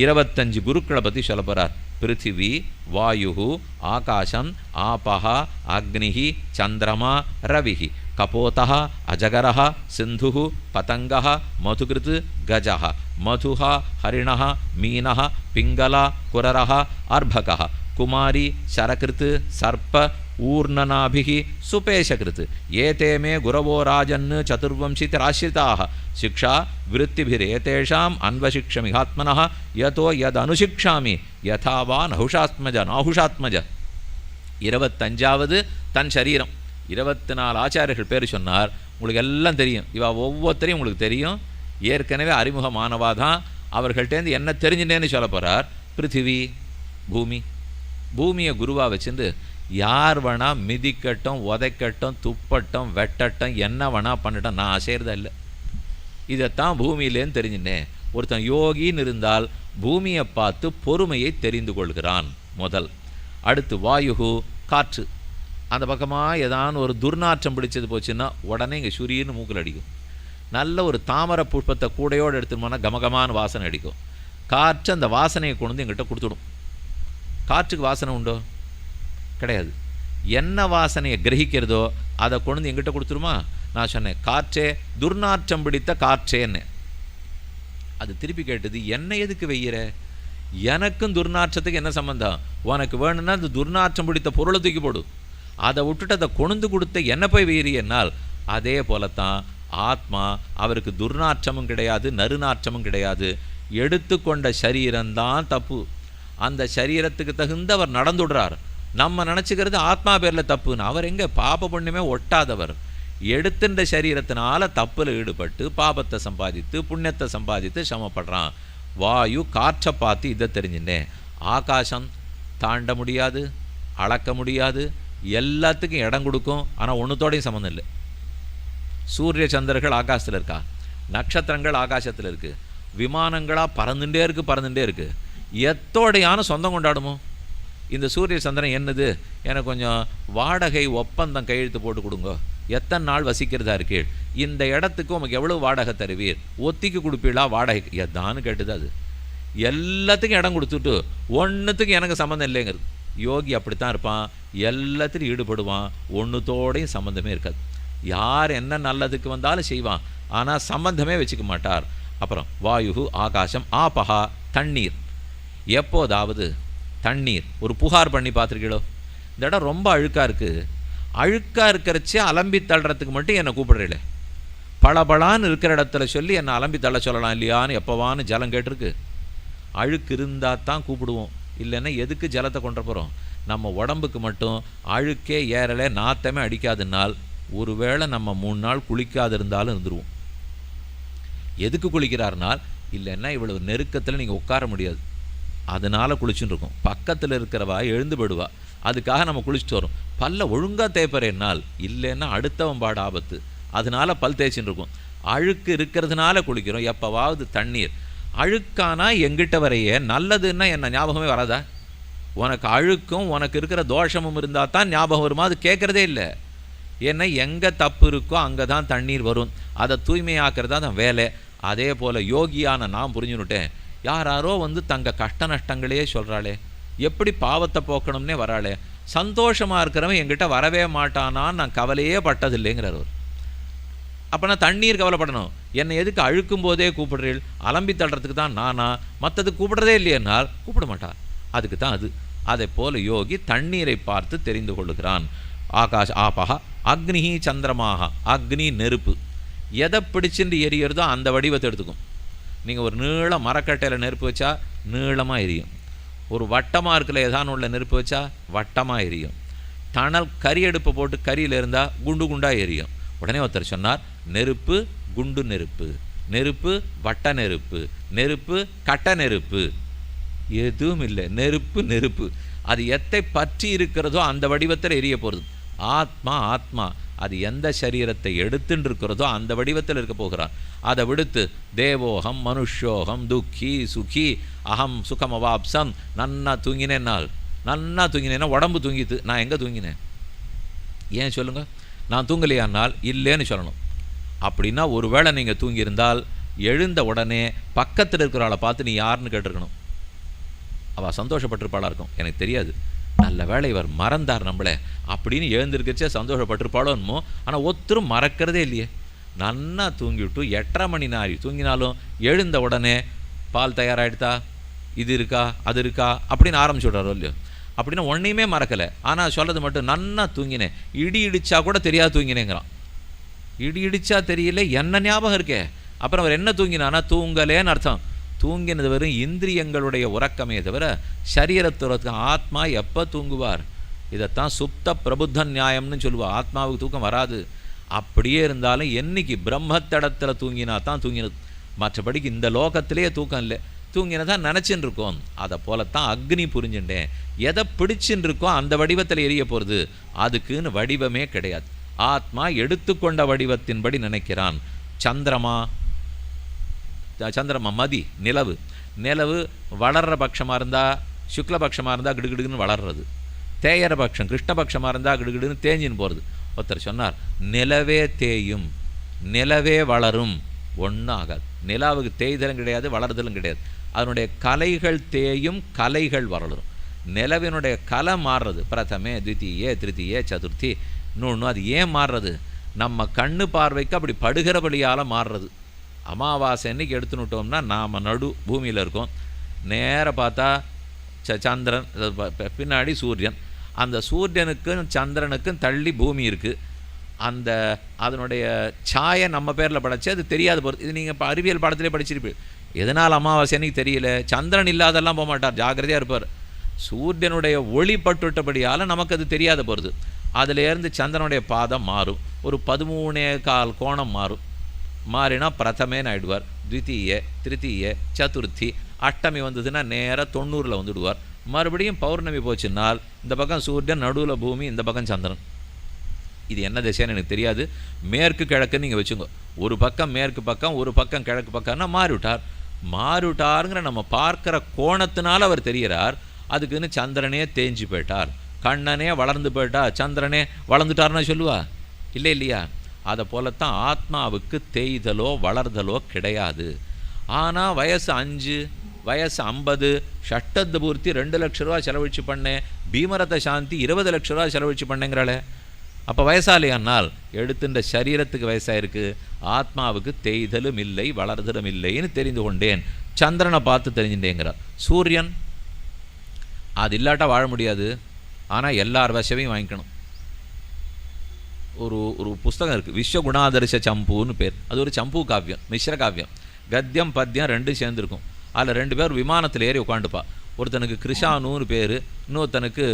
இருபத்தஞ்சு குருக்களை பற்றி சொல்ல போகிறார் பிருத்திவி வாயு ஆகாசம் ஆபஹ அக்னிஹி சந்திரமா ரவிஹி கபோதः அஜகரः சிந்துः பதங்கः மதுகிருத் கஜः மதுः ஹரிணः மீனः பிங்களா குரரः அர்பகः குமாரி சரகிருத் சர்ப்ப ஊர்ணனாபிகி சுபேஷகிருத் ஏதே மே குரவோ ராஜன் சதுர்வம்சித் ராசிரிதாக சிக்ஷா விருத்திபிரேதேஷாம் அன்வசிக்ஷமிகாத்மன யதோ யத் அனுசிக்ஷாமி யதாவா நகுஷாத்மஜ நாகுஷாத்மஜ இருபத்தஞ்சாவது தன் சரீரம் இருபத்தி நாலு ஆச்சாரியர்கள் பேர் சொன்னார் உங்களுக்கு எல்லாம் தெரியும் இவா ஒவ்வொருத்தரையும் உங்களுக்கு தெரியும் ஏற்கனவே அறிமுகமானவா தான் அவர்கள்ட்டேருந்து என்ன தெரிஞ்சுட்டேன்னு சொல்ல போகிறார் பிருத்திவி பூமி பூமியை குருவாக வச்சுருந்து யார் வேணால் மிதிக்கட்டும் உதைக்கட்டும் துப்பட்டும் வெட்டட்டும் என்ன வேணால் பண்ணட்டும் நான் அசைகிறதா இல்லை. இதைத்தான் பூமியிலேன்னு தெரிஞ்சுட்டேன் ஒருத்தன் யோகின்னு இருந்தால் பூமியை பார்த்து பொறுமையை தெரிந்து கொள்கிறான் முதல். அடுத்து வாயுகு காற்று. அந்த பக்கமாக ஏதான ஒரு துர்நாற்றம் பிடிச்சது போச்சுன்னா உடனே இங்கே சுரியன்னு மூக்கில் அடிக்கும். நல்ல ஒரு தாமரை புஷ்பத்தை கூடையோடு எடுத்துட்டு போனால் கமகமான வாசனை அடிக்கும். காற்று அந்த வாசனையை கொண்டு வந்து எங்கிட்ட கொடுத்துடும். காற்றுக்கு வாசனை உண்டோ? கிடையாது. என்ன வாசனையை கிரகிக்கிறதோ அதை கொண்டு வந்து எங்கிட்ட கொடுத்துருமா? நான் சொன்னேன் காற்றே துர்நாற்றம் பிடித்த காற்றேன்னு. அது திருப்பி கேட்டது என்ன எதுக்கு வெய்யிற? எனக்கும் துர்நாற்றத்துக்கு என்ன சம்பந்தம்? உனக்கு வேணும்னா அந்த துர்நாற்றம் பிடித்த பொருளை தூக்கி போடு. அதை விட்டுட்டு அதை கொண்டு கொடுத்த என்ன போய் வெய்யறியனால் அதே போலத்தான் ஆத்மா அவருக்கு துர்நாற்றமும் கிடையாது நறுநாற்றமும் கிடையாது. எடுத்துக்கொண்ட சரீரம்தான் தப்பு. அந்த சரீரத்துக்கு தகுந்த அவர் நடந்துடுறார். நம்ம நினச்சிக்கிறது ஆத்மா பேரில் தப்புன்னு. அவர் எங்கே? பாப புண்ணியமே ஒட்டாதவர். எடுத்துன்ற சரீரத்தினால தப்பில் ஈடுபட்டு பாபத்தை சம்பாதித்து புண்ணியத்தை சம்பாதித்து சமப்படுறான் வாயு காற்றை பார்த்து இதை தெரிஞ்சுட்டேன் ஆகாசம் தாண்ட முடியாது அளக்க முடியாது எல்லாத்துக்கும் இடம் கொடுக்கும். ஆனால் ஒன்றுத்தோடையும் சம்மந்தம் இல்லை. சூரிய சந்திரர்கள் ஆகாசத்தில் இருக்கா? நட்சத்திரங்கள் ஆகாசத்தில் இருக்குது விமானங்களாக பறந்துட்டே இருக்குது பறந்துட்டே இருக்குது எத்தோடையான சொந்தம் கொண்டாடுமோ? இந்த சூரிய சந்திரன் என்னது? எனக்கு கொஞ்சம் வாடகை ஒப்பந்தம் கையெழுத்து போட்டு கொடுங்க. எத்தனை நாள் வசிக்கிறதா இருக்கீள் இந்த இடத்துக்கு உமக்கு எவ்வளோ வாடகை தருவீர்? ஒத்திக்கு கொடுப்பீளா? வாடகை எதான்னு கேட்டுது அது. எல்லாத்துக்கும் இடம் கொடுத்துட்டு ஒன்றுத்துக்கும் எனக்கு சம்மந்தம் இல்லைங்கிறது. யோகி அப்படித்தான் இருப்பான். எல்லாத்திலும் ஈடுபடுவான். ஒன்றுத்தோடையும் சம்மந்தமே இருக்காது. யார் என்ன நல்லதுக்கு வந்தாலும் செய்வான். ஆனால் சம்பந்தமே வச்சுக்க மாட்டார். அப்புறம் வாயு ஆகாசம் ஆபஹா தண்ணீர். எப்போதாவது தண்ணீர். ஒரு புகார் பண்ணி பார்த்துருக்கீளோ இந்த இடம் ரொம்ப அழுக்காக இருக்குது அழுக்காக இருக்கிறச்சே அலம்பி தள்ளுறதுக்கு மட்டும் என்னை கூப்பிடுறீங்களே. பளபளான்னு இருக்கிற இடத்துல சொல்லி என்னை அலம்பி தள்ள சொல்லலாம் இல்லையான்னு எப்போவான்னு ஜலம் கேட்டிருக்கு. அழுக்கு இருந்தால் தான் கூப்பிடுவோம். இல்லைன்னா எதுக்கு ஜலத்தை கொண்டு போகிறோம் நம்ம உடம்புக்கு மட்டும் அழுக்கே ஏறலை நாத்தமே அடிக்காதுனால் ஒருவேளை நம்ம மூணு நாள் குளிக்காது இருந்தாலும் இருந்துருவோம். எதுக்கு குளிக்கிறாருனால் இல்லைன்னா இவ்வளவு நெருக்கத்தில் நீங்கள் உட்கார முடியாது. அதனால் குளிச்சுன்னு இருக்கும் பக்கத்தில் இருக்கிறவா எழுந்து போடுவா அதுக்காக நம்ம குளிச்சுட்டு வரோம். பல்ல ஒழுங்காக தேய்ப்பறேன்னால் இல்லைன்னா அடுத்தவன் பாட ஆபத்து. அதனால பல் தேய்ச்சின்னு இருக்கும் அழுக்கு இருக்கிறதுனால குளிக்கிறோம். எப்போவாவது தண்ணீர். அழுக்கானா எங்கிட்ட வரையே நல்லதுன்னா என்ன ஞாபகமே வராதா? உனக்கு அழுக்கும் உனக்கு இருக்கிற தோஷமும் இருந்தால் தான் ஞாபகம் வருமா? அது கேட்குறதே இல்லை. ஏன்னா எங்கே தப்பு இருக்கோ அங்கே தான் தண்ணீர் வரும். அதை தூய்மையாக்குறதா தான் வேலை. அதே போல் யோகியான நான் புரிஞ்சுனுட்டேன் யாராரோ வந்து தங்க கஷ்ட நஷ்டங்களையே சொல்கிறாளே எப்படி பாவத்தை போக்கணும்னே வராளே. சந்தோஷமாக இருக்கிறவன் என்கிட்ட வரவே மாட்டானான்னு நான் கவலையே பட்டதில்லைங்கிறார் அவர். அப்போ நான் தண்ணீர் கவலைப்படணும். என்னை எதுக்கு அழுக்கும் போதே கூப்பிடுறீள்? அலம்பி தள்ளுறதுக்கு தான் நானா? மற்றது கூப்பிடுறதே இல்லையென்னால் கூப்பிட மாட்டார். அதுக்கு தான் அது. அதை போல யோகி தண்ணீரை பார்த்து தெரிந்து கொள்ளுகிறான். ஆகாஷ் ஆபஹா அக்னிஹி சந்திரமாக அக்னி நெருப்பு. எதை பிடிச்சிட்டு எரியறதோ அந்த வடிவத்தை எடுத்துக்கும். நீங்கள் ஒரு நீள மரக்கட்டையில் நெருப்பு வச்சா நீளமாக எரியும். ஒரு வட்டமாக இருக்கிற ஏதான உள்ள நெருப்பு வச்சா வட்டமாக எரியும். தணல் கறி அடுப்பை போட்டு கறியில் இருந்தால் குண்டு குண்டாக எரியும். உடனே ஒருத்தர் சொன்னார் நெருப்பு குண்டு நெருப்பு. நெருப்பு வட்ட நெருப்பு. நெருப்பு கட்ட நெருப்பு. எதுவும் இல்லை. நெருப்பு நெருப்பு. அது எத்தை பற்றி இருக்கிறதோ அந்த வடிவத்தில் எரிய போகிறது ஆத்மா ஆத்மா. அது எந்த சரீரத்தை எடுத்துன்னு இருக்கிறதோ அந்த வடிவத்தில் இருக்க போகிறான் அதை விடுத்து தேவோகம் மனுஷோகம் துக்கி சுகி அகம் சுகமவாப்சம் நன்னா தூங்கினேன்னால் நன்னா தூங்கினேன்னா உடம்பு தூங்கித்து நான் எங்கே தூங்கினேன்? ஏன் சொல்லுங்கள் நான் தூங்கலையானால் இல்லைன்னு சொல்லணும். அப்படின்னா ஒருவேளை நீங்கள் தூங்கியிருந்தால் எழுந்த உடனே பக்கத்தில் இருக்கிற ஆளை பார்த்து நீ யாருன்னு கேட்டிருக்கணும். அவள் சந்தோஷப்பட்டிருப்பாளா இருக்கும். எனக்கு தெரியாது. நல்ல வேளை இவர் மறந்தார் நம்மளே. அப்படின்னு எழுந்திருக்கச்சே சந்தோஷப்பட்டிருப்பாளோன்மோ ஆனால் ஒத்தரும் மறக்கிறதே இல்லையே. நன்னா தூங்கிவிட்டு எட்டரை மணி நாரி தூங்கினாலும் எழுந்த உடனே பால் தயாராகிடுதா இது இருக்கா? அது இருக்கா? அப்படின்னு ஆரம்பிச்சு விட்றாரோ இல்லையோ. அப்படின்னா ஒன்றையுமே மறக்கலை. ஆனால் சொல்கிறது மட்டும் நன்னா தூங்கினேன். இடி இடித்தா கூட தெரியாது தூங்கினேங்கிறான். இடி இடித்தா தெரியல என்ன ஞாபகம் இருக்கே? அப்புறம் அவர் என்ன தூங்கினானா தூங்கலேன்னு அர்த்தம். தூங்கினது வெறும் இந்திரியங்களுடைய உறக்கமே தவிர சரீரத்துறதுக்கு ஆத்மா எப்போ தூங்குவார்? இதைத்தான் சுப்த பிரபுத்த நியாயம்னு சொல்லுவாள் ஆத்மாவுக்கு தூக்கம் வராது. அப்படியே இருந்தாலும் என்னைக்கு பிரம்மத்தடத்தில் தூங்கினா தான் தூங்கினது. மற்றபடிக்கு இந்த லோகத்திலேயே தூக்கம் இல்லை. தூங்கினதா நினச்சின்னு இருக்கோம் அதை போலத்தான் அக்னி புரிஞ்சுட்டேன் எதை பிடிச்சின்னு இருக்கோ அந்த வடிவத்தில் எரிய போகிறது அதுக்குன்னு வடிவமே கிடையாது. ஆத்மா எடுத்துக்கொண்ட வடிவத்தின்படி நினைக்கிறான். சந்திரமா சந்திரமா மதி நிலவு. நிலவு வளர்கிற பட்சமாக இருந்தால் சுக்லபக்ஷமாக இருந்தால் கிடுகிடுன்னு வளர்றது. தேயற பட்சம் கிருஷ்ணபக்ஷமாக இருந்தால் கிடுகிடுன்னு தேஞ்சின்னு போகிறது ஒருத்தர் சொன்னார் நிலவே தேயும் நிலவே வளரும் ஒன்றும் ஆகாது நிலாவுக்கு தேய்தலும் கிடையாது வளர்தலும் கிடையாது. அதனுடைய கலைகள் தேயும் கலைகள் வளரும். நிலவினுடைய கலை மாறுறது. பிரதமே தித்தியே திருத்தியே சதுர்த்தி. இன்னொன்று அது ஏன் மாறுறது? நம்ம கண்ணு பார்வைக்கு அப்படி படுகிறபடியால் மாறுறது. அமாவாசை அன்னைக்கு எடுத்துனுட்டோம்னா நாம் நடு பூமியில் இருக்கோம். நேராக பார்த்தா ச சந்திரன் பின்னாடி சூரியன். அந்த சூரியனுக்கும் சந்திரனுக்கும் தள்ளி பூமி இருக்குது அந்த அதனுடைய சாயை நம்ம பேரில் படைச்சி அது தெரியாது பொறுத்து இது நீங்கள் இப்போ அறிவியல் பாடத்திலே படிச்சிருப்பீங்க எதனால் அமாவாசை அன்னைக்கு தெரியல? சந்திரன் இல்லாதெல்லாம் போக மாட்டார். ஜாக்கிரதையாக இருப்பார். சூரியனுடைய ஒளி பட்டுவிட்டபடியால் நமக்கு அது தெரியாத போகிறது அதிலேருந்து சந்திரனுடைய பாதம் மாறும். ஒரு பதிமூணே கால் கோணம் மாறும். மாறினா பிரதமேன்னு ஆயிடுவார் த்வித்தீய திருத்தீய சதுர்த்தி அஷ்டமி வந்ததுன்னா நேராக தொண்ணூறில் வந்துடுவார். மறுபடியும் பௌர்ணமி போச்சுன்னால் இந்த பக்கம் சூரியன் நடுவில் பூமி இந்த பக்கம் சந்திரன். இது என்ன திசைன்னு எனக்கு தெரியாது. மேற்கு கிழக்குன்னு நீங்கள் வச்சுங்க ஒரு பக்கம் மேற்கு பக்கம் ஒரு பக்கம் கிழக்கு பக்கம்னா மாறிவிட்டார். மாறிவிட்டாருங்கிற நம்ம பார்க்குற கோணத்தினால் அவர் தெரிகிறார். அதுக்குன்னு சந்திரனே தேஞ்சு போயிட்டார். கண்ணனே வளர்ந்து போயிட்டா சந்திரனே வளர்ந்துட்டார்னா சொல்லுவா? இல்லை இல்லையா? அதை போலத்தான் ஆத்மாவுக்கு தேய்தலோ வளர்தலோ கிடையாது. ஆனால் வயசு அஞ்சு வயசு ஐம்பது ஷட்டத்து பூர்த்தி ரெண்டு லட்ச ரூபா செலவழிச்சு பண்ணேன் பீமரத சாந்தி இருபது லட்ச ரூபா செலவழிச்சு பண்ணேங்கிறாளே. அப்போ வயசாலையானால் எடுத்துன்ற சரீரத்துக்கு வயசாயிருக்கு. ஆத்மாவுக்கு தேய்தலும் இல்லை வளர்தலும் இல்லைன்னு தெரிந்து கொண்டேன். சந்திரனை பார்த்து தெரிஞ்சுட்டேங்கிறார். சூரியன் அது இல்லாட்டா வாழ முடியாது. ஆனால் எல்லார் வசவையும் வாங்கிக்கணும். ஒரு ஒரு புஸ்தகம் இருக்குது விஸ்வகுணாதர்ஷ சம்புன்னு பேர் அது ஒரு சம்பு காவியம் மிஸ்ர காவியம் கத்தியம் பத்தியம் ரெண்டும் சேர்ந்துருக்கும் அதில் ரெண்டு பேர் விமானத்தில் ஏறி உட்காந்துப்பா ஒருத்தனுக்கு கிருஷானுன்னு பேர் இன்னொருத்தனுக்கு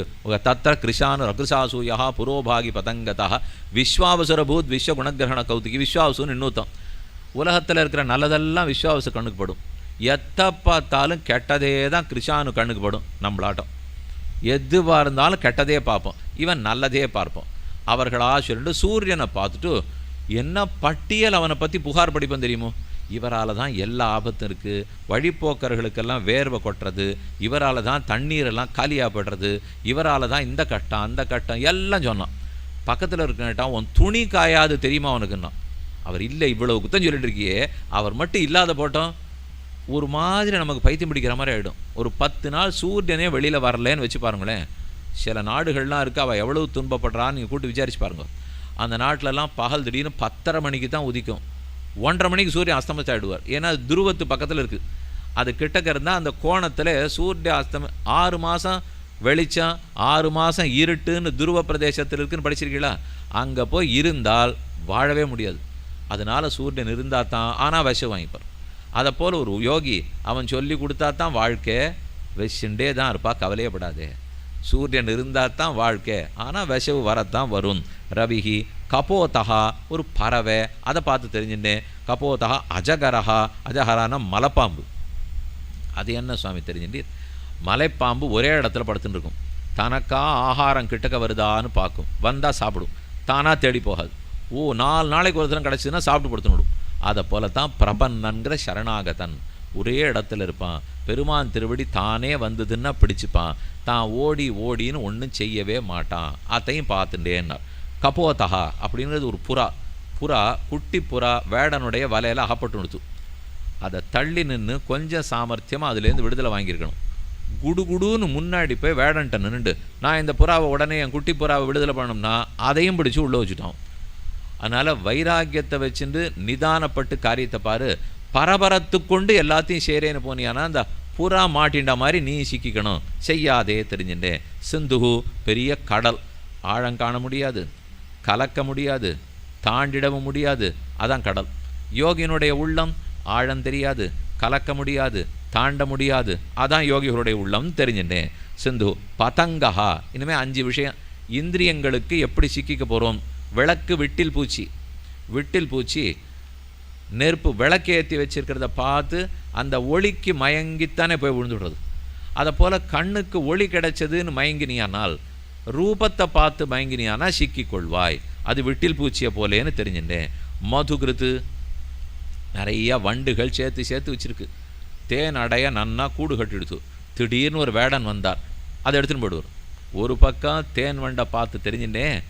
தத்திர கிருஷானு ரகுசாசூயா புரோபாகி பதங்கதா விஸ்வாவசுரபூத் விஸ்வ குணகிரகண கௌதிகி விஸ்வாவசுன்னு இன்னொருத்தன் உலகத்தில் இருக்கிற நல்லதெல்லாம் விஸ்வாவசு கண்ணுக்கு படும் எத்தை பார்த்தாலும் கெட்டதே தான் கிருஷானு கண்ணுக்கு படும் நம்மளாட்டம் எதுவாக இருந்தாலும் கெட்டதே பார்ப்போம் இவன் நல்லதே பார்ப்போம் அவர்கள் சொல்லிட்டு சூரியனை பார்த்துட்டு என்ன பட்டியல் அவனை பற்றி புகார் படிப்போம் தெரியுமோ? இவரால் தான் எல்லா ஆபத்தும் இருக்குது வழிப்போக்கர்களுக்கெல்லாம் வேர்வை கொட்டுறது. இவரால் தான் தண்ணீரெல்லாம் காலியாகப்படுறது இவரால் தான் இந்த கட்டம் அந்த கட்டம் எல்லாம் சொன்னான். பக்கத்தில் இருக்கட்டான் உன் துணி காயாது தெரியுமா அவனுக்குன்னா அவர் இல்லை இவ்வளவு குத்தம் சொல்லிட்டு இருக்கியே. அவர் மட்டும் இல்லாத போட்டோம். ஒரு மாதிரி நமக்கு பைத்தியம் பிடிக்கிற மாதிரி ஆகிடும் ஒரு பத்து நாள் சூரியனே வெளியில் வரலன்னு வச்சு பாருங்களேன். சில நாடுகள்லாம் இருக்குது அவள் எவ்வளவு துன்பப்படுறான்னு நீங்கள் கூட்டு விசாரிச்சு பாருங்க. அந்த நாட்டிலலாம் பகல் திடீர்னு பத்தரை மணிக்கு தான் உதிக்கும். ஒன்றரை மணிக்கு சூரியன் அஸ்தமிச்சாயிடுவார். ஏன்னா அது துருவத்து பக்கத்தில் இருக்குது அது கிட்டக்க இருந்தால் அந்த கோணத்தில் சூரிய அஸ்தம ஆறு மாதம் வெளிச்சம் ஆறு மாதம் இருட்டுன்னு துருவ பிரதேசத்தில் இருக்குன்னு படிச்சிருக்கீங்களா? அங்கே போய் இருந்தால் வாழவே முடியாது. அதனால் சூரியன் இருந்தால் தான் ஆனால் விஷம் வாங்கிப்பார். அதை போல் ஒரு யோகி அவன் சொல்லி கொடுத்தா தான் வாழ்க்கை வச்சுட்டே தான் இருப்பா கவலையப்படாதே சூரியன் இருந்தால் தான் வாழ்க்கை ஆனால் விஷவு வரத்தான் வரும். ரவிகி கபோதகா ஒரு பறவை அதை பார்த்து தெரிஞ்சுட்டேன் கபோதகா அஜகரஹா அஜகரான மலைப்பாம்பு. அது என்ன சுவாமி தெரிஞ்சுட்டீர் மலைப்பாம்பு ஒரே இடத்துல படுத்துட்டு இருக்கும் தனக்கா ஆகாரம் கிட்டக்க வருதான்னு பார்க்கும். வந்தால் சாப்பிடும். தானாக தேடி போகாது. ஓ நாலு நாளைக்கு ஒரு தினம் கிடச்சிதுன்னா சாப்பிட்டு படுத்து விடும். அதை போல தான் பிரபன்னன்கிற சரணாகதன். ஒரே இடத்துல இருப்பான். பெருமான் திருவடி தானே வந்ததுன்னா பிடிச்சிப்பான். தான் ஓடி ஓடின்னு ஒன்றும் செய்யவே மாட்டான். அதையும் பார்த்துட்டேன்னார். கபோதகா அப்படிங்கிறது ஒரு புறா. புறா குட்டி புறா வேடனுடைய வலையில் அகப்பட்டு நிறுத்தும் அதை தள்ளி நின்று கொஞ்சம் சாமர்த்தியமாக அதுலேருந்து விடுதலை வாங்கியிருக்கணும். குடுகுடுன்னு முன்னாடி போய் வேடன்ட்ட நின்றுண்டு நான் இந்த புறாவை உடனே என் குட்டி புறாவை விடுதலை பண்ணோம்னா அதையும் பிடிச்சி உள்ளே வச்சுட்டோம். அதனால் வைராக்கியத்தை வச்சுட்டு நிதானப்பட்டு காரியத்தை பாரு. பரபரத்து கொண்டு எல்லாத்தையும் சேரேன்னு போனியானா அந்த புறா மாட்டின்ற மாதிரி நீ சிக்கிக்கணும். செய்யாதே தெரிஞ்சுட்டேன். சிந்துகு பெரிய கடல். ஆழம் காண முடியாது. கலக்க முடியாது. தாண்டிடவும் முடியாது. அதான் கடல். யோகியினுடைய உள்ளம் ஆழம் தெரியாது. கலக்க முடியாது. தாண்ட முடியாது. அதான் யோகிகளுடைய உள்ளம் தெரிஞ்சுட்டேன். சிந்து பதங்கஹா இனிமேல் அஞ்சு விஷயம். இந்திரியங்களுக்கு எப்படி சிக்கிக்க போகிறோம் விளக்கு விட்டில் பூச்சி. விட்டில் பூச்சி நெருப்பு விளக்கு ஏற்றி பார்த்து அந்த ஒளிக்கு மயங்கித்தானே போய் விழுந்துடுறது. அதை போல் கண்ணுக்கு ஒளி கிடைச்சதுன்னு மயங்கினியானால் ரூபத்தை பார்த்து மயங்கினியானால் சிக்கிக்கொள்வாய் அது விட்டில் பூச்சியை போலேன்னு தெரிஞ்சுட்டேன். மதுகிருத்து நிறைய வண்டுகள் சேர்த்து சேர்த்து வச்சிருக்கு. தேன் அடைய நன்னா கூடு கட்டிடுத்து. திடீர்னு ஒரு வேடன் வந்தார். அதை எடுத்துன்னு போயிடுவார். ஒரு பக்கம் தேன் வண்டை பார்த்து தெரிஞ்சுட்டேன்.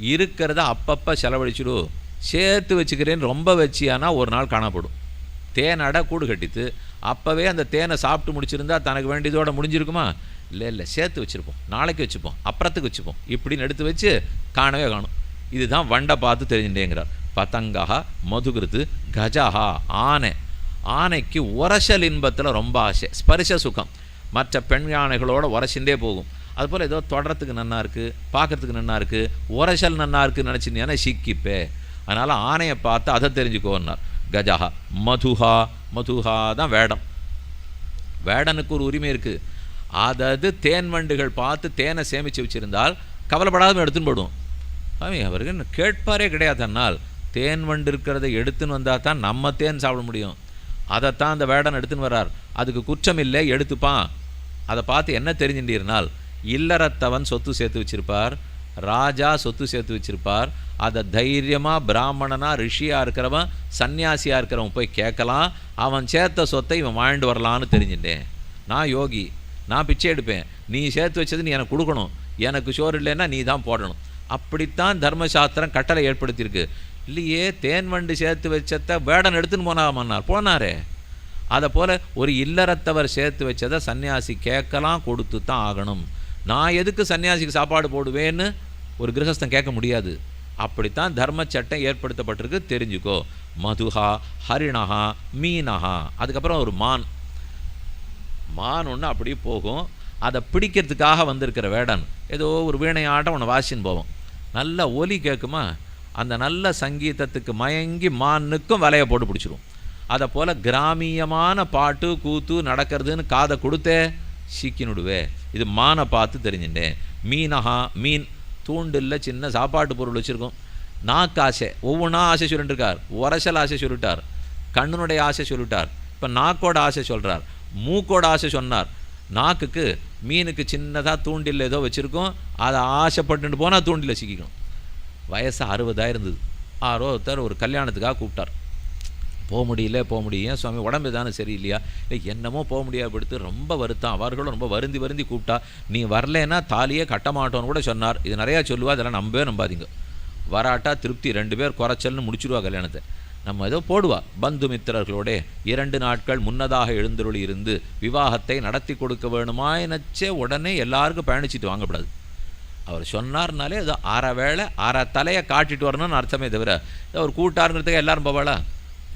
இருக்கிறத அப்பப்போ செலவழிச்சிடு சேர்த்து வச்சுக்கிறேன்னு ரொம்ப வச்சியானா ஒரு நாள் காணப்படும். தேன் அடை கூடு கட்டித்து அப்போவே அந்த தேனை சாப்பிட்டு முடிச்சிருந்தா தனக்கு வேண்டியதோட முடிஞ்சிருக்குமா? இல்லை இல்லை சேர்த்து வச்சுருப்போம். நாளைக்கு வச்சுப்போம். அப்புறத்துக்கு வச்சுப்போம். இப்படின்னு எடுத்து வச்சு காணவே காணும். இதுதான் வண்டை பார்த்து தெரிஞ்சுட்டேங்கிறார். பதங்கா மதுகிருத்து கஜஹா ஆனை. ஆனைக்கு உரசல் இன்பத்தில் ரொம்ப ஆசை. ஸ்பரிச சுகம். மற்ற பெண் யானைகளோட உரசிண்டே போகும். அதுபோல் ஏதோ தொடரத்துக்கு நன்னா இருக்குது பார்க்கறதுக்கு நன்னா இருக்குது உரசல் நன்னா இருக்குன்னு நினச்சிருந்தீங்கன்னா சிக்கிப்பே. அதனால் ஆணையை பார்த்து அதை தெரிஞ்சுக்கோன்னார். கஜஹா மதுஹா மதுஹா தான் வேடம். வேடனுக்கு ஒரு உரிமை இருக்குது அதது தேன் வண்டுகள் பார்த்து தேனை சேமித்து வச்சுருந்தால் கவலைப்படாத எடுத்துன்னு போடும் சாமி அவருக்கு என்ன கேட்பாரே கிடையாதன்னால் தேன் வண்டு இருக்கிறத எடுத்துன்னு வந்தால் தான் நம்ம தேன் சாப்பிட முடியும். அதைத்தான் அந்த வேடன் எடுத்துன்னு வர்றார். அதுக்கு குற்றம் இல்லை எடுத்துப்பான். அதை பார்த்து என்ன தெரிஞ்சுட்டீர்னால் இல்லறத்தவன் சொத்து சேர்த்து வச்சிருப்பார் ராஜா சொத்து சேர்த்து வச்சிருப்பார் அதை தைரியமாக பிராமணனாக ரிஷியாக இருக்கிறவன் சன்னியாசியாக இருக்கிறவன் போய் கேட்கலாம். அவன் சேர்த்த சொத்தை இவன் வாழ்ந்து வரலான்னு தெரிஞ்சுட்டேன். நான் யோகி. நான் பிச்சை எடுப்பேன். நீ சேர்த்து வச்சது நீ எனக்கு கொடுக்கணும். எனக்கு சோறு இல்லைன்னா நீ தான் போடணும். அப்படித்தான் தர்மசாஸ்திரம் கட்டளை ஏற்படுத்தியிருக்கு. இல்லையே தேன் வண்டு சேர்த்து வச்சத வேடன் எடுத்துன்னு போனாமன்னார் போனாரே. அதை போல் ஒரு இல்லறத்தவர் சேர்த்து வச்சதை சன்னியாசி கேட்கலாம் கொடுத்து தான் ஆகணும். நான் எதுக்கு சன்னியாசிக்கு சாப்பாடு போடுவேன்னு ஒரு கிரகஸ்தன் கேட்க முடியாது. அப்படித்தான் தர்ம சட்டம் ஏற்படுத்தப்பட்டிருக்கு. தெரிஞ்சுக்கோ. மதுஹா ஹரிணஹா மீனஹா. அதுக்கப்புறம் ஒரு மான். மான் ஒன்று அப்படியே போகும். அதை பிடிக்கிறதுக்காக வந்திருக்கிற வேடன். ஏதோ ஒரு வீணை ஆட்டம் ஒன்று வாசின்னு போவோம் நல்ல ஒலி கேட்குமா? அந்த நல்ல சங்கீதத்துக்கு மயங்கி மானுக்கும் வலையை போட்டு பிடிச்சிரும். அதை போல் கிராமியமான பாட்டு கூத்து நடக்கிறதுன்னு காதை கொடுத்தே சிக்கினுடுவே. இது மானை பார்த்து தெரிஞ்சுட்டேன். மீனஹா மீன். தூண்டில் சின்ன சாப்பாட்டு பொருள் வச்சுருக்கோம். நாக்கு ஆசை. ஒவ்வொன்றா ஆசை சொல்லிட்டுருக்கார் உரசல் ஆசை சொல்லிட்டார். கண்ணுனுடைய ஆசை சொல்லிட்டார். இப்போ நாக்கோட ஆசை சொல்கிறார் மூக்கோட ஆசை சொன்னார். நாக்குக்கு மீனுக்கு சின்னதாக தூண்டில் ஏதோ வச்சுருக்கோம். அதை ஆசைப்பட்டுட்டு போனால் தூண்டில் சிக்கிக்கணும். வயசு அறுபதாக இருந்தது. ஆரோ ஒருத்தர் ஒரு கல்யாணத்துக்காக கூப்பிட்டார். போக முடியல போக முடியும் ஏன் சுவாமி உடம்பு தானே சரியில்லையா? இல்லை என்னமோ போக முடியாதுபடுத்து ரொம்ப வருத்தம். அவர்களும் ரொம்ப வருந்தி வருந்தி கூப்பிட்டா நீ வரலன்னா தாலியே கட்ட மாட்டோன்னு கூட சொன்னார். இது நிறையா சொல்லுவா அதெல்லாம் நம்பவே நம்பாதீங்க. வராட்டா திருப்தி ரெண்டு பேர் குறைச்சல்னு முடிச்சிடுவா கல்யாணத்தை. நம்ம ஏதோ போடுவா பந்து மித்திரர்களோட இரண்டு நாட்கள் முன்னதாக எழுந்தருளி இருந்து விவாகத்தை நடத்தி கொடுக்க வேணுமா? வேணுமாயினச்சே உடனே எல்லாருக்கும் பயணிச்சிட்டு வாங்கப்படாது. அவர் சொன்னார்னாலே ஏதோ அரை வேலை அரை தலையை காட்டிட்டு வரணும்னு அர்த்தமே தவிர அவர் கூட்டாருங்கிறதுக்கு எல்லாரும் போவாளா?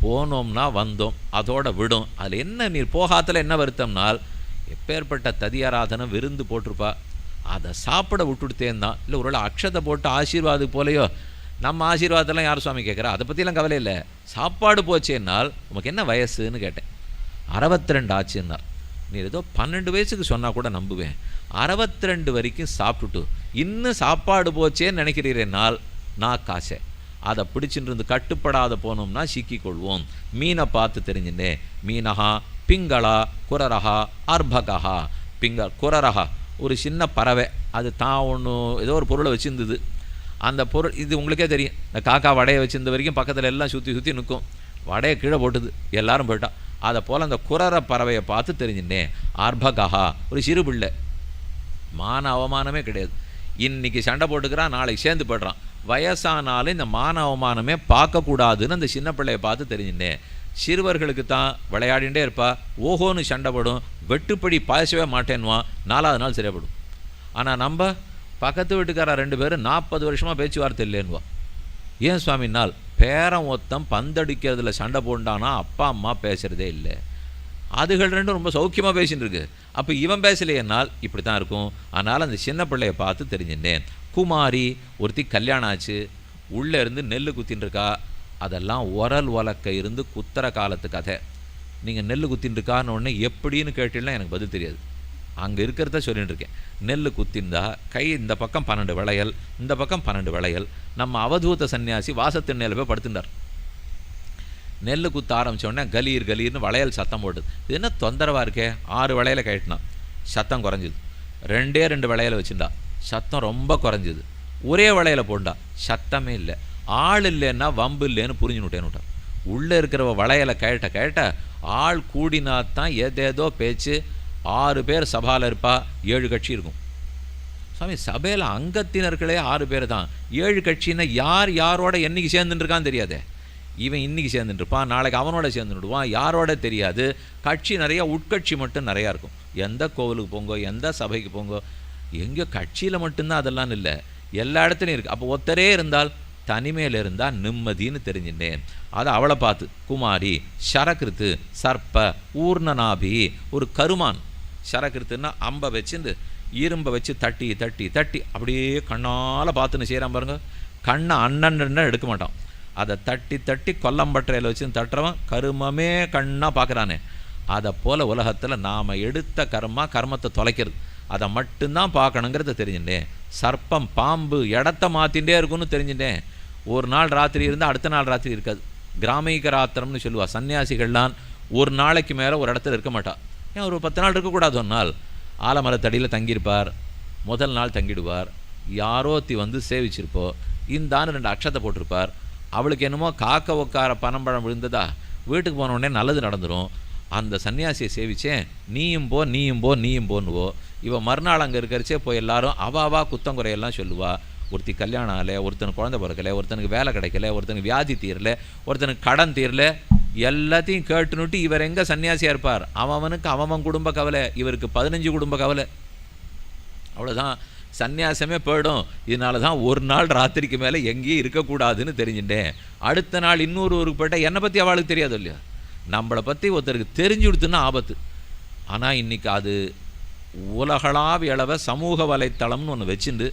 போனோம்னா வந்தோம் அதோட விடும். அதில் என்ன நீர் போகாத்தில் என்ன வருத்தம்னால் எப்பேற்பட்ட ததியாராதனை விருந்து போட்டிருப்பா அதை சாப்பிட விட்டுடுத்தேன் தான். இல்லை ஒருவேளை அக்ஷத்தை போட்டு ஆசீர்வாது போலையோ நம்ம ஆசீர்வாதத்தெல்லாம் யார் சுவாமி கேட்குறா? அதை பற்றிலாம் கவலை இல்லை. சாப்பாடு போச்சேன்னால் உமக்கு என்ன வயசுன்னு கேட்டேன். அறுபத்தி ரெண்டு ஆச்சுன்னார் நீ ஏதோ பன்னெண்டு வயசுக்கு சொன்னால் கூட நம்புவேன். அறுபத்தி ரெண்டு வரைக்கும் சாப்பிட்டுட்டு இன்னும் சாப்பாடு போச்சேன்னு நினைக்கிறீரேனால் நான் காசை. அதை பிடிச்சிருந்து கட்டுப்படாத போனோம்னா சிக்கிக்கொள்வோம். மீனை பார்த்து தெரிஞ்சுட்டே மீனஹா பிங்களா குரரஹா அர்பகஹா. பிங்க குரரஹா ஒரு சின்ன பறவை. அது தான் ஒன்று ஏதோ ஒரு பொருளை வச்சுருந்தது. அந்த பொருள் இது உங்களுக்கே தெரியும். இந்த காக்கா வடையை வச்சிருந்த வரைக்கும் பக்கத்தில் எல்லாம் சுற்றி சுற்றி நிற்கும். வடையை கீழே போட்டுது. எல்லாரும் போயிட்டான் அதை போல் அந்த குரற பறவையை பார்த்து தெரிஞ்சுட்டேன் அர்பகஹா ஒரு சிறு பிள்ளை. மான அவமானமே கிடையாது. இன்றைக்கி சண்டை போட்டுக்கிறான் நாளைக்கு சேர்ந்து போய்ட்றான். வயசானாலும் இந்த மான அவமானமே பார்க்கக்கூடாதுன்னு அந்த சின்ன பிள்ளையை பார்த்து தெரிஞ்சுட்டேன். சிறுவர்களுக்கு தான் விளையாடிகிட்டே இருப்பா. ஓஹோன்னு சண்டை போடும் வெட்டுப்படி பாயசவே மாட்டேன்னுவான். நாலாவது நாள் சரியாப்படும் ஆனால் நம்ம பக்கத்து வீட்டுக்காரா ரெண்டு பேரும் நாற்பது வருஷமாக பேச்சுவார்த்தை இல்லைன்னுவா ஏன் சுவாமி? நாள் பேரன் ஒத்தம் பந்தடிக்கிறதுல சண்டை போண்டானா அப்பா அம்மா பேசுகிறதே இல்லை. அதுகள் ரெண்டும் ரொம்ப சௌக்கியமாக பேசின்னு இருக்கு. அப்போ இவன் பேசலையனால் இப்படி தான் இருக்கும். அதனால் அந்த சின்ன பிள்ளைய பார்த்து தெரிஞ்சுட்டேன் குமாரி ஒருத்தி கல்யாணம் ஆச்சு. உள்ளே இருந்து நெல் குத்தின்னு இருக்கா. அதெல்லாம் உரல் உலக்க இருந்து குத்துற காலத்து கதை. நீங்கள் நெல் குத்தின்னு இருக்கான்னு உடனே எப்படின்னு கேட்டீங்கன்னா எனக்கு பதில் தெரியாது. அங்கே இருக்கிறத சொல்லிட்டு இருக்கேன். நெல் குத்திருந்தா கை இந்த பக்கம் பன்னெண்டு விளையல் இந்த பக்கம் பன்னெண்டு விளையல். நம்ம அவதூத சன்னியாசி வாசத்திண்ணையில் போய் படுத்துட்டார் நெல் குத்த ஆரம்பிச்ச உடனே கலீர் கலீர்னு வளையல் சத்தம் போட்டுது. இது என்ன தொந்தரவாக இருக்கே? ஆறு வளையலை கட்டினான் சத்தம் குறைஞ்சிது. ரெண்டே ரெண்டு வளையலை வச்சுருந்தா. சத்தம் ரொம்ப குறைஞ்சிது. ஒரே வளையலை போண்டா சத்தமே இல்லை. ஆள் இல்லைன்னா வம்பு இல்லைன்னு புரிஞ்சு விட்டேன்னு விட்டான். உள்ளே இருக்கிறவ வளையலை கேட்ட கேட்ட ஆள் கூடினா தான் ஏதேதோ பேச்சு. ஆறு பேர் சபாவில் இருப்பா ஏழு கட்சி இருக்கும். சாமி சபையில் அங்கத்தினர்களே ஆறு பேர் தான். ஏழு கட்சின்னா யார் யாரோட என்றைக்கு சேர்ந்துட்டுருக்கான்னு தெரியாதே. இவன் இன்றைக்கி சேர்ந்துட்டுருப்பான் நாளைக்கு அவனோட சேர்ந்துடுவான் யாரோட தெரியாது. கட்சி நிறையா உட்கட்சி மட்டும் நிறையா இருக்கும். எந்த கோவிலுக்கு போங்கோ எந்த சபைக்கு போங்கோ எங்கே கட்சியில் மட்டும்தான் அதெல்லாம் இல்லை. எல்லா இடத்துலையும் இருக்குது அப்போ ஒத்தரே இருந்தால் தனிமையில் இருந்தால் நிம்மதின்னு தெரிஞ்சுட்டேன். அதை அவளை பார்த்து குமாரி சரக்கிருத்து சர்ப்ப ஊர்ணநாபி ஒரு கருமான். சரகிருத்துன்னா அம்பை வச்சுட்டு இரும்பை வச்சு தட்டி தட்டி தட்டி அப்படியே கண்ணால் பார்த்துன்னு செய்கிறான் பாருங்க. கண்ணை அண்ணன் எடுக்க மாட்டான். அதை தட்டி தட்டி கொல்லம்பற்றையில் வச்சு தட்டுறவன் கருமமே கண்ணாக பார்க்குறானே. அதை போல் உலகத்தில் நாம் எடுத்த கர்மா கர்மத்தை தொலைக்கிறது. அதை மட்டும்தான் பார்க்கணுங்கிறத தெரிஞ்சுட்டேன் சர்ப்பம் பாம்பு இடத்த மாற்றிகிட்டே இருக்கும்னு தெரிஞ்சுட்டேன் ஒரு நாள் ராத்திரி இருந்தால் அடுத்த நாள் ராத்திரி இருக்காது. கிராமிக ராத்திரம்னு சொல்லுவாள் சன்னியாசிகள்லாம் ஒரு நாளைக்கு மேலே ஒரு இடத்துல இருக்க மாட்டா. ஏன் ஒரு பத்து நாள் இருக்கக்கூடாது ஒரு நாள்? ஆலமரத்தடியில் தங்கியிருப்பார். முதல் நாள் தங்கிடுவார். யாரோத்தி வந்து சேவிச்சிருப்போ இந்தான்னு ரெண்டு அக்ஷத்தை போட்டிருப்பார். அவளுக்கு என்னமோ காக்க உக்கார பனம்பழம் விழுந்ததா? வீட்டுக்கு போன உடனே நல்லது நடந்துடும் அந்த சன்னியாசியை சேவிச்சேன். நீயும் போ நீயும் போ நீயும் போன்னுவோ. இவன் மறுநாள் அங்கே இருக்கிறச்சே போய் எல்லாரும் அவாவா குத்தங்குறையெல்லாம் சொல்லுவா. ஒருத்தி கல்யாணம் ஆகலை ஒருத்தனுக்கு குழந்தை பிறக்கலை ஒருத்தனுக்கு வேலை கிடைக்கல ஒருத்தனுக்கு வியாதி தீரல ஒருத்தனுக்கு கடன் தீரல. எல்லாத்தையும் கேட்டுனுட்டு இவர் எங்கே சன்னியாசியாக இருப்பார்? அவனுக்கு அவன் குடும்ப கவலை இவருக்கு பதினஞ்சு குடும்ப கவலை. அவ்வளோதான் சந்நியாசமே போயிடும். இதனால தான் ஒரு நாள் ராத்திரிக்கு மேலே எங்கேயும் இருக்கக்கூடாதுன்னு தெரிஞ்சுட்டேன். அடுத்த நாள் இன்னொரு ஊருக்கு போயிட்டால் என்னை பற்றி அவளுக்கு தெரியாது இல்லையா? நம்மளை பற்றி ஒருத்தருக்கு தெரிஞ்சு கொடுத்துன்னா ஆபத்து. ஆனால் இன்றைக்கி அது உலகளாவிய அளவை சமூக வலைத்தளம்னு ஒன்று வச்சுண்டு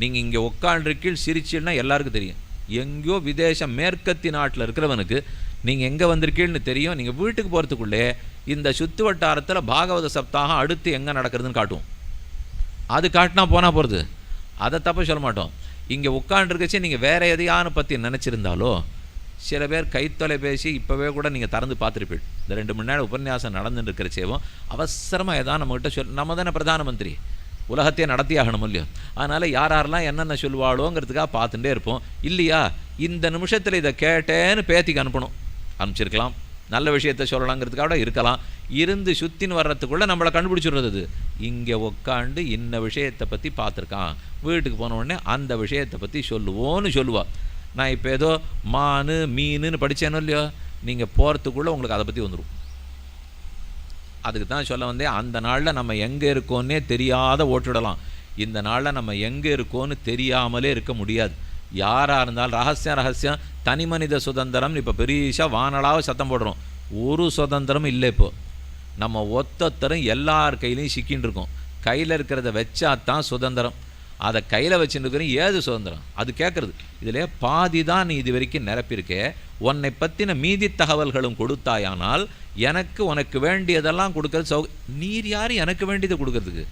நீங்கள் இங்கே உட்காண்டிருக்கீழ் சிரிச்சின்னா எல்லாருக்கும் தெரியும். எங்கேயோ விதேசம் மேற்கத்தி நாட்டில் இருக்கிறவனுக்கு நீங்கள் எங்கே வந்திருக்கீள்னு தெரியும். நீங்கள் வீட்டுக்கு போகிறதுக்குள்ளே இந்த சுற்று வட்டாரத்தில் பாகவத சப்தாகம் அடுத்து எங்கே நடக்கிறதுன்னு காட்டுவோம். அது காட்டினா போனால் போகிறது அதை தப்பு சொல்ல மாட்டோம். இங்கே உட்காண்டிருக்கச்சு நீங்கள் வேறு எதையானு பற்றி நினச்சிருந்தாலோ சில பேர் கைத்தொலைபேசி இப்போவே கூட நீங்கள் திறந்து பார்த்துருப்பீள் இந்த ரெண்டு மணி நேரம் உபன்யாசம் நடந்துட்டு இருக்கிறச்சேவும் அவசரமாக எதாவது நம்மகிட்ட சொல் நம்ம தானே பிரதான மந்திரி. உலகத்தையே நடத்தி ஆகணும் இல்லையோ? அதனால் யார் யாரெல்லாம் என்னென்ன சொல்லுவாளோங்கிறதுக்காக பார்த்துட்டே இருப்போம். இல்லையா? இந்த நிமிஷத்தில் இதை கேட்டேன்னு பேத்திக்கு அனுப்பணும். அனுப்பிச்சிருக்கலாம். நல்ல விஷயத்த சொல்லலாங்கிறதுக்காக இருக்கலாம். இருந்து சுத்தின்னு வர்றதுக்குள்ளே நம்மளை கண்டுபிடிச்சிடுறது அது. இங்கே உக்காண்டு இன்ன விஷயத்தை பற்றி பார்த்துருக்கான். வீட்டுக்கு போன உடனே அந்த விஷயத்தை பற்றி சொல்லுவோன்னு சொல்லுவாள் நான் இப்போ ஏதோ மானு மீனுன்னு படித்தேனோ இல்லையோ நீங்கள் போகிறதுக்குள்ளே உங்களுக்கு அதை பற்றி வந்துடும் அதுக்கு தான் சொல்ல வந்தேன் அந்த நாளில் நம்ம எங்கே இருக்கோன்னே தெரியாத ஓட்டுடலாம். இந்த நாளில் நம்ம எங்கே இருக்கோன்னு தெரியாமலே இருக்க முடியாது. யாராக இருந்தாலும் ரகசியம் ரகசியம் தனி மனித சுதந்திரம்னு இப்போ பெரிசா வானலாக சத்தம் போடுறோம். ஒரு சுதந்திரமும் இல்லை இப்போது நம்ம ஒத்தொத்தரும் எல்லார் கையிலையும் சிக்கின்னு இருக்கோம். கையில் இருக்கிறத வச்சா தான் சுதந்திரம். அதை கையில் வச்சுருக்கிறேன் ஏது சுதந்திரம்? அது கேட்குறது இதில் பாதி தான் நீ இது வரைக்கும் நிரப்பியிருக்கே. உன்னை பற்றின மீதி தகவல்களும் கொடுத்தாயானால் எனக்கு உனக்கு வேண்டியதெல்லாம் கொடுக்கறது சௌ நீர் யார் எனக்கு வேண்டியதை கொடுக்கறதுக்கு?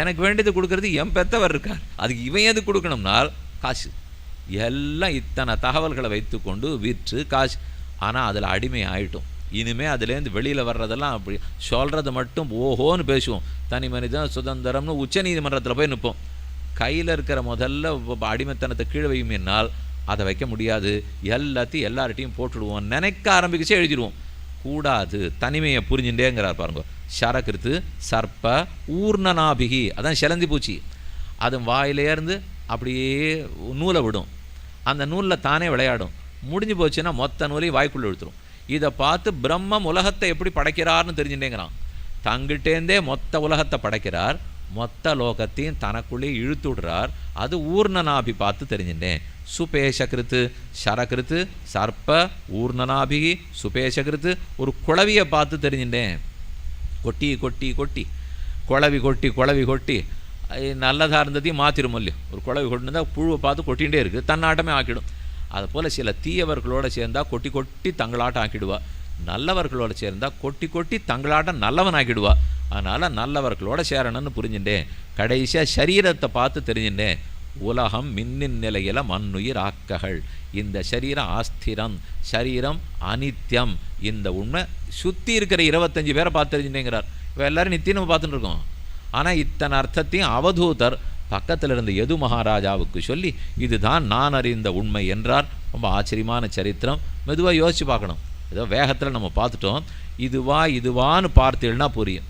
எனக்கு வேண்டியது கொடுக்கறது என் பெத்தவர் இருக்கார். அதுக்கு இவன் எது கொடுக்கணும்னால் காசு. எல்லாம் இத்தனை தகவல்களை வைத்துக்கொண்டு விற்று காசு. ஆனால் அதில் அடிமை ஆயிட்டோம். இனிமேல் அதுலேருந்து வெளியில் வர்றதெல்லாம் அப்படி சொல்கிறது மட்டும் ஓஹோன்னு பேசுவோம். தனி மனிதன் சுதந்திரம்னு உச்ச நீதிமன்றத்தில் போய் நிற்போம். கையில் இருக்கிற முதல்ல அடிமைத்தனத்தை கீழே வையுமேனால் அதை வைக்க முடியாது. எல்லாத்தையும் எல்லார்ட்டையும் போட்டுடுவோம். நினைக்க ஆரம்பிக்கச்சே எழுதிடுவோம். கூடாது தனிமையை புரிஞ்சுட்டேங்கிறார் பாருங்க. சரக்கிருத்து சர்ப்ப ஊர்ணநாபிகி அதான் சிலந்தி பூச்சி. அது வாயிலேருந்து அப்படியே நூலை விடும். அந்த நூலில் தானே விளையாடும். முடிஞ்சு போச்சுன்னா மொத்த நூலையும் வாய்க்குள்ளே இழுத்துரும். இதை பார்த்து பிரம்மம் உலகத்தை எப்படி படைக்கிறார்னு தெரிஞ்சுட்டேங்கிறான். தங்கிட்டேந்தே மொத்த உலகத்தை படைக்கிறார். மொத்த லோகத்தையும் தனக்குள்ளே இழுத்து விடுறார். அது ஊர்ணநாபி பார்த்து தெரிஞ்சுட்டேன். சுபேஷகிருத்து சரகிருத்து சர்ப்ப ஊர்ணநாபி சுபேஷகிருத்து ஒரு குளவியை பார்த்து தெரிஞ்சுட்டேன். கொட்டி கொட்டி கொட்டி. குழவி கொட்டி குழவி கொட்டி. நல்லதாக இருந்ததையும் மாற்றிடும் இல்லையோ ஒரு குழவை கொட்டிருந்தா புழுவை பார்த்து கொட்டிகிட்டே இருக்குது. தன்னாட்டமே ஆக்கிடும். அது போல் சில தீயவர்களோடு சேர்ந்தால் கொட்டி கொட்டி தங்களாட்டம் ஆக்கிடுவா. நல்லவர்களோடு சேர்ந்தால் கொட்டி கொட்டி தங்களாட்டம் நல்லவன் ஆக்கிடுவா. அதனால் நல்லவர்களோட சேரணும்னு புரிஞ்சுட்டேன். கடைசியாக சரீரத்தை பார்த்து தெரிஞ்சுட்டேன். உலகம் மின்னின் நிலையில் மண்ணுயிர் ஆக்ககள். இந்த சரீரம் ஆஸ்திரம். சரீரம் அனித்யம். இந்த உண்மை சுற்றி இருக்கிற இருபத்தஞ்சு பேரை பார்த்து தெரிஞ்சுட்டேங்கிறார். இப்போ எல்லாரும் நித்தியம் நம்ம பார்த்துட்டு இருக்கோம். ஆனால் இத்தனை அர்த்தத்தையும் அவதூதர் பக்கத்தில் இருந்த எது மகாராஜாவுக்கு சொல்லி இதுதான் நான் அறிந்த உண்மை என்றார். ரொம்ப ஆச்சரியமான சரித்திரம். மெதுவாக யோசிச்சு பார்க்கணும். ஏதோ வேகத்தில் நம்ம பார்த்துட்டோம். இதுவா இதுவான்னு பார்த்தீங்கன்னா புரியும்.